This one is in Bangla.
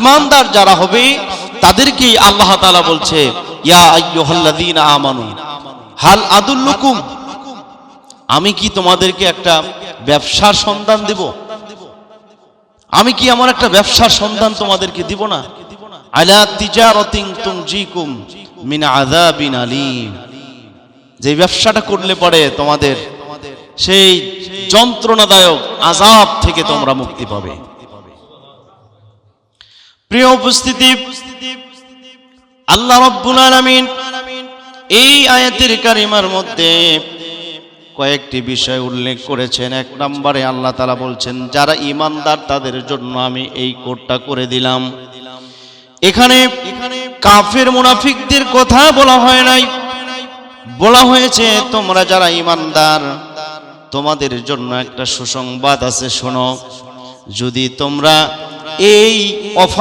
ইমানদার যারা হবে, তাদেরকেই আল্লাহ তাআলা বলছে আমানু, হাল আদুল্লুকুম? আমি কি তোমাদেরকে একটা ব্যবসার সন্ধান দেব? আমি কি আমার একটা ব্যবসার সন্ধান তোমাদেরকে দিব না? আলা আলীম। যে ব্যবসাটা করলে পরে তোমাদের সেই যন্ত্রণাদায়ক আযাব থেকে তোমরা মুক্তি পাবে। প্রিয় উপস্থিতি, আল্লাহ রব্বুল আলামিন এই আয়াতের কারিমার মধ্যে কয়েকটি বিষয় উল্লেখ করেছেন। এক নম্বরে আল্লাহ তালা বলছেন, যারা ইমানদার তাদের জন্য আমি এই কোডটা করে দিলাম। এখানে কাফের মুনাফিকদের কথা বলা হয় নাই। বলা হয়েছে, তোমরা যারা ইমানদার তোমাদের জন্য একটা সুসংবাদ আছে, শোনো। যদি তোমরা এই অফার